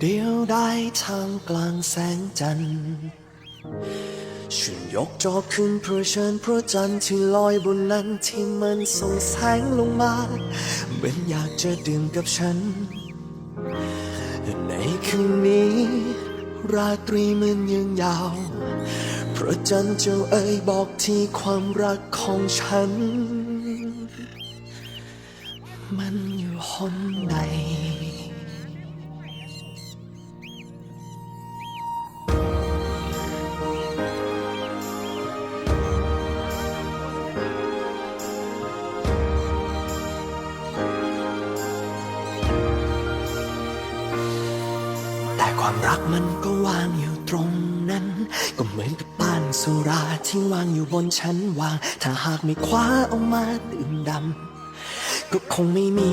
เดียวได้ทางกลางแสงจันทร์ฉันยกจอขึ้นเพื่อเชิญพระจันทร์ที่ลอยบนนั้นที่มันส่องแสงลงมาเหมือนอยากจะดื่มกับฉัน ในคืนนี้ ราตรีมันยังยาว พระจันทร์เจ้าเอ๋ยบอกที่ความรักของฉัน มันอยู่หนใด ก็วางอยู่ตรงนั้น ก็เหมือนกับปานสุราที่วางอยู่บนชั้นวาง ถ้าหากไม่คว้าเอามาดื่มดำ ก็คงไม่มี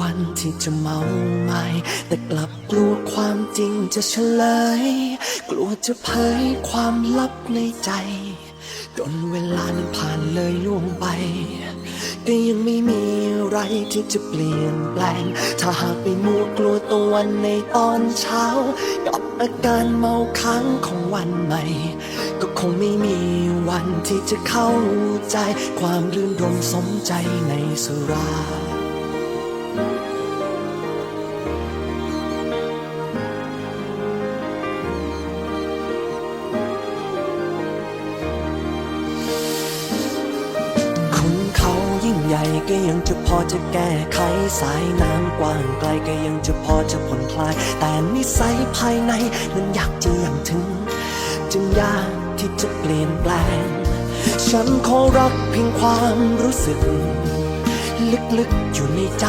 วันที่จะเมาไม่ แต่กลับกลัวความจริงจะเฉลย กลัวจะเผยความลับในใจ จนเวลานั้นผ่านเลยล่วงไป ก็ยังไม่มีอะไรที่จะเปลี่ยนแปลง ถ้าหากไปมัวกลัวตะวันในตอนเช้า กับอาการเมาค้างของวันใหม่ ก็คงไม่มีวันที่จะเข้าใจ ความรื่นรมสมใจในสุรา ญ่ก็ยังจะพอจะแก้ไขสายน้ำกว้างไกลก็ยังจะพอจะผ่อนคลาย แต่นิสัยภายในมันอยากจะยังถึง จึงยากที่จะเปลี่ยนแปลง ฉันขอรักเพียงความรู้สึก ลึกๆอยู่ในใจ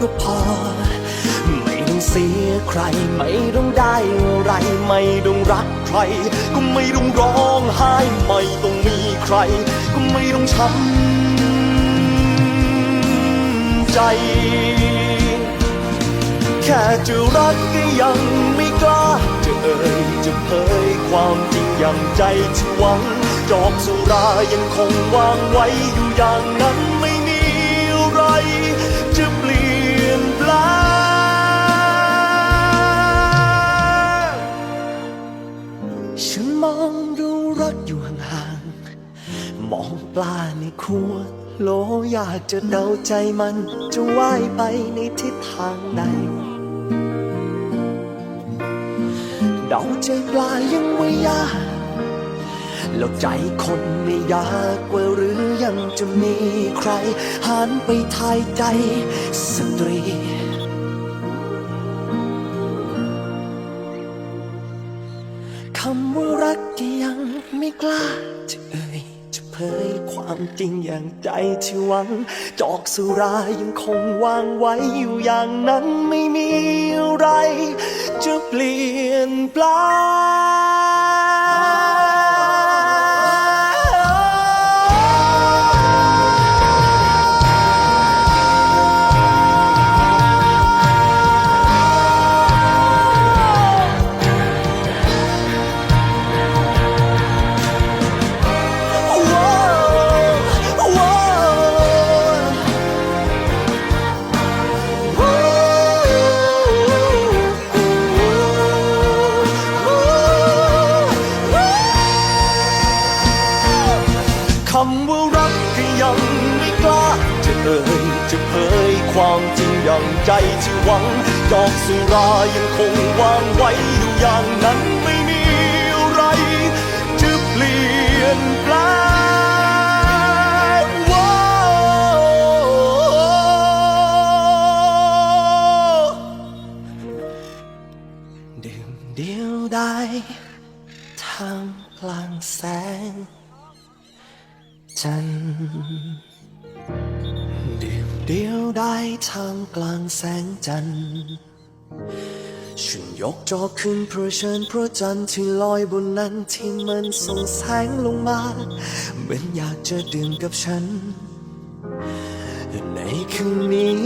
ก็พอ ไม่ต้องเสียใคร ไม่ต้องได้อะไร ไม่ต้องรักใคร ก็ไม่ต้องร้องไห้ ไม่ต้องมีใคร ก็ไม่ต้องช้ำ ใจ แค่จะรักก็ยังไม่กล้า จะเอ่ยจะเผยความจริงอย่างใจที่หวังดอกสุรายังคงวางไว้อยู่อย่างนั้นไม่มีอะไร จะเปลี่ยนแปลงฉันมองดูรักอยู่ห่างๆมองปลาในขวด โลอยากจะเดาใจมัน จะว่ายไปในทิศทางใดเดาใจปลายังไม่ยากแล้วใจคนไม่อยากว่าหรือยังจะมีใครหันไปทายใจสตรี คำว่ารักก็ยังไม่กล้าจะเอ่ยจะเผย ความจริงอย่างใจที่หวัง จอกสุรายังคงวางไว้อยู่อย่างนั้นไม่มีอะไร จะเปลี่ยนแปลงำว่ารักก็ยังไม่กล้า จะเอ่ยจะเผยความจริงอย่างใจที่หวังดอกสุรายังคงวางไว้อยู่อย่างนั้นไม่มีอะไร จะเปลี่ยนแปลงว้าดื่มเดียวได้ทางกลางแสง จันทร์ดื่มเดียวได้ทางกลางแสงจันทร์ฉันยกจอขึ้นเพื่อเชิญพระจันทร์ที่ลอยบนนั้นที่มันส่องแสงลงมา เหมือนอยากจะดื่มกับฉัน ในคืนนี้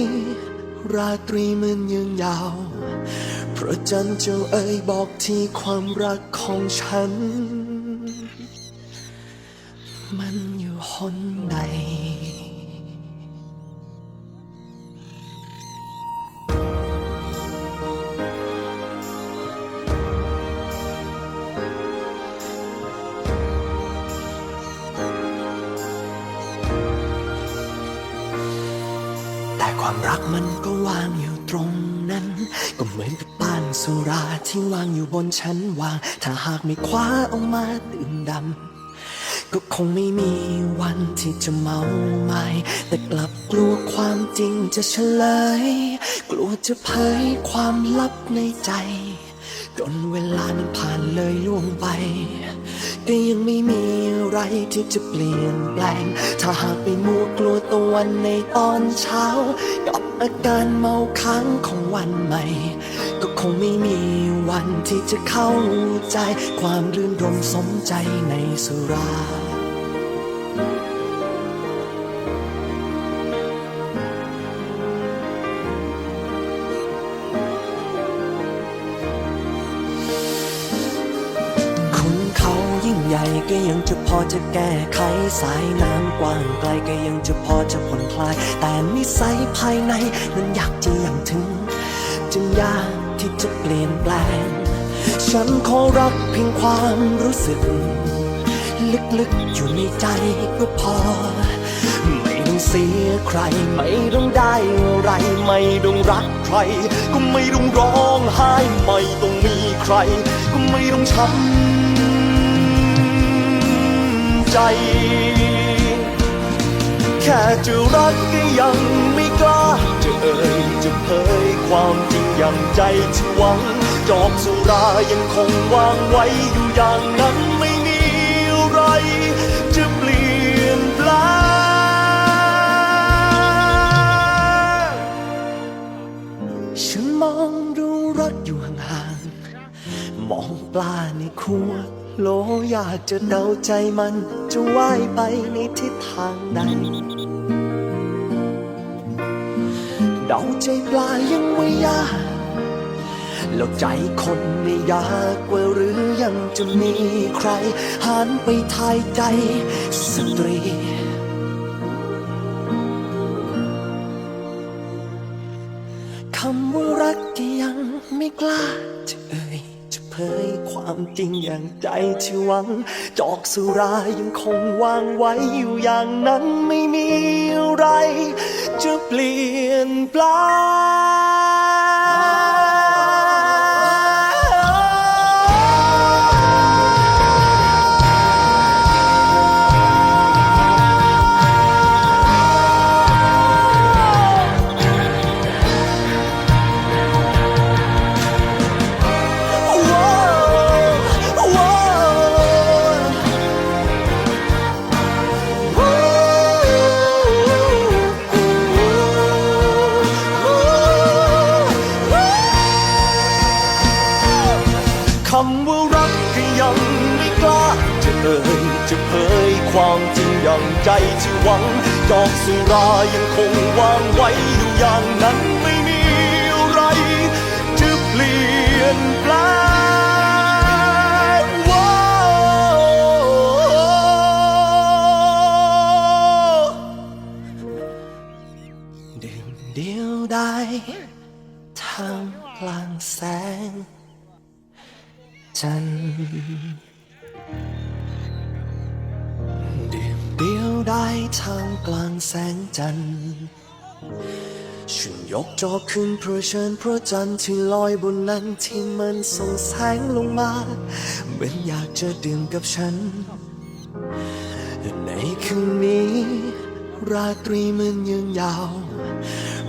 ราตรีมันยังยาวพระจันทร์เจ้าเอ๋ยบอกที่ความรักของฉัน แต่ความรักมันก็วางอยู่ตรงนั้น ก็เหมือนกับปานสุราที่วางอยู่บนชั้นวาง ถ้าหากไม่คว้าออกมาตื่นดำ ก็คงไม่มีวันที่จะเมาไม่แต่กลับกลัวความจริงจะเฉลย กลัวจะเผยความลับในใจ จนเวลานั้นผ่านเลยล่วงไป ก็ยังไม่มีอะไรที่จะเปลี่ยนแปลง ถ้าหากไปมัวกลัวตะวันในตอนเช้ากับอาการเมาค้างของวันใหม่ ก็คงไม่มีวันที่จะเข้าใจ ความรื่นรมสมใจในสุรา ก็ยังจะพอจะแก้ไขสายน้ำกว้างไกลก็ยังจะพอจะผ่อนคลาย แต่นิสัยภายในนั้นอยากจะยังถึง จึงยากที่จะเปลี่ยนแปลง ฉันขอรักเพียงความรู้สึก ลึกๆอยู่ในใจก็พอ ไม่ต้องเสียใคร ไม่ต้องได้อะไร ไม่ต้องรักใคร ก็ไม่ต้องร้องไห้ ไม่ต้องมีใคร ก็ไม่ต้องช้ำ ใจ แค่จะรักก็ยังไม่กล้า จะเอ่ยจะเผยความจริงอย่างใจที่หวัง จอบสุรายังคงวางไว้อยู่อย่างนั้นไม่มีอะไรจะเปลี่ยนแปลงฉันมองดูรักอยู่ห่างๆ มองปลาในขวด โลอยากจะเดาใจมันจะว่ายไปในทิศทางใดเดาใจปลายังไม่ยากแล้วใจคนไม่อยากกว่าหรือยังจะมีใครหันไปทายใจสตรี คำว่ารักก็ยังไม่กล้าจะเอ่ย ยความจริงอย่างใจที่หวัง จอกสุรายังคงวางไว้อยู่อย่างนั้นไม่มีอะไร จะเปลี่ยนแปลง ความจริงอย่างใจที่หวังจอกสุรายังคงวางไว้อยู่อย่างนั้นไม่มีอะไรจะเปลี่ยนแปลงว้าเดียวเดียวได้ทางกลางแสงจันทร์ ได้ทางกลางแสงจันทร์ฉันยกจอขึ้นเพื่อเชิญพระจันทร์ที่ลอยบนนั้นที่มันส่องแสงลงมา เหมือนอยากจะดื่มกับฉัน ในคืนนี้ ราตรีมันยังยาว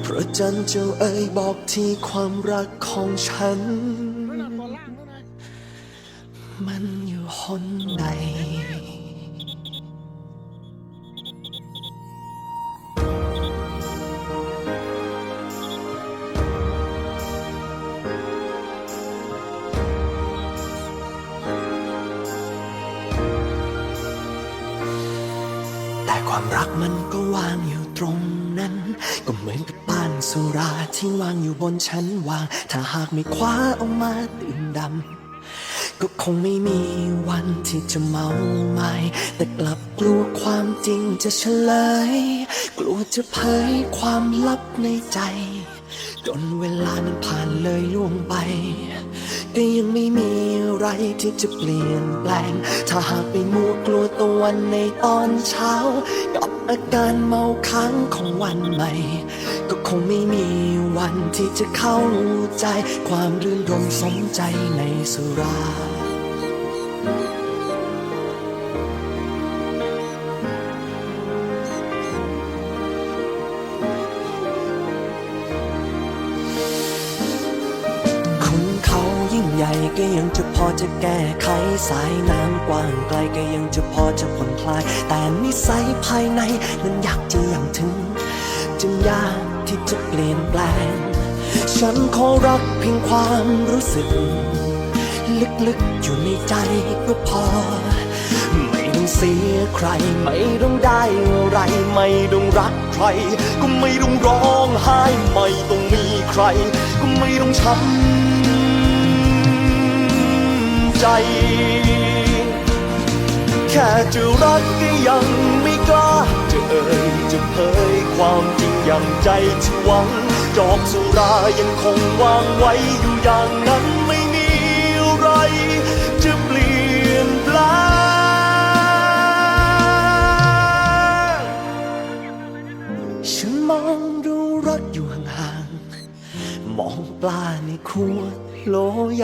พระจันทร์เจ้าเอ๋ยบอกที่ความรักของฉัน มันอยู่หนใด ความรักมันก็วางอยู่ตรงนั้น ก็เหมือนกับปานสุราที่วางอยู่บนชั้นวาง ถ้าหากไม่คว้าออกมาตื่นดำ ก็คงไม่มีวันที่จะเมาไม่ แต่กลับกลัวความจริงจะเฉลย กลัวจะเผยความลับในใจ จนเวลานั้นผ่านเลยล่วงไป ก็ยังไม่มีอะไรที่จะเปลี่ยนแปลง ถ้าหากไปมัวกลัวตะวันในตอนเช้า กับอาการเมาค้างของวันใหม่ ก็คงไม่มีวันที่จะเข้าใจ ความรื่นรมสมใจในสุรา ก็ยังจะพอจะแก้ไขสายน้ำกว้างไกลก็ยังจะพอจะผ่อนคลาย แต่นิสัยภายในนั้นอยากจะยังถึง จึงยากที่จะเปลี่ยนแปลง ฉันขอรักเพียงความรู้สึก ลึกๆอยู่ในใจก็พอ ไม่ต้องเสียใคร ไม่ต้องได้อะไร ไม่ต้องรักใคร ก็ไม่ต้องร้องไห้ ไม่ต้องมีใคร ก็ไม่ต้องช้ำ ใจ แค่จะรักก็ยังไม่กล้า จะเอ่ยจะเผยความจริงอย่างใจที่หวัง จอกสุรายังคงวางไว้อยู่อย่างนั้นไ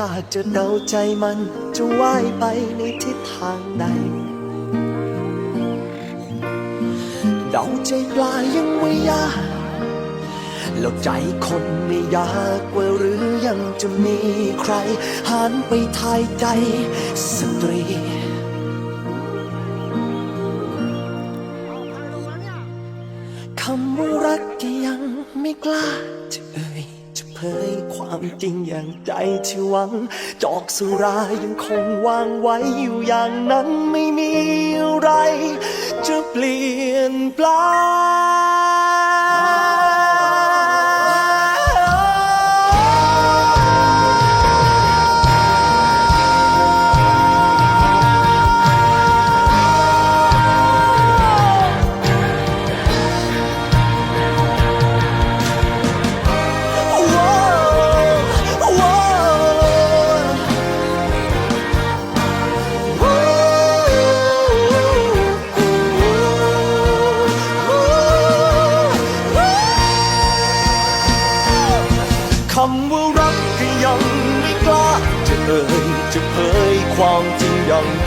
อยากจะเดาใจมันจะว่ายไปในทิศทางใดเดาใจปลายังไม่ยากแล้วใจคนไม่อยากว่าหรือยังจะมีใครหันไปทายใจสตรี ความจริงอย่างใจที่หวัง จอกสุรายังคงวางไว้อยู่อย่างนั้นไม่มีอะไร จะเปลี่ยนแปลง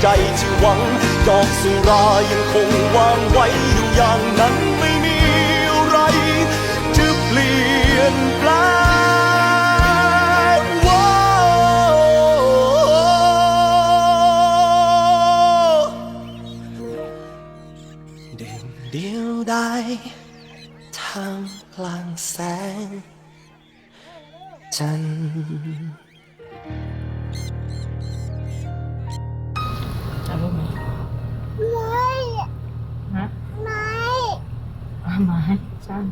ใจที่หวังดอกสุรายังคงวางไว้อยู่อย่างนั้นไม่มีอะไรจะเปลี่ยนแปลงว้าวเดินเดียวได้ทางกลางแสงจันทร์ ไม่ฮะไม่เอามาให้ช่าง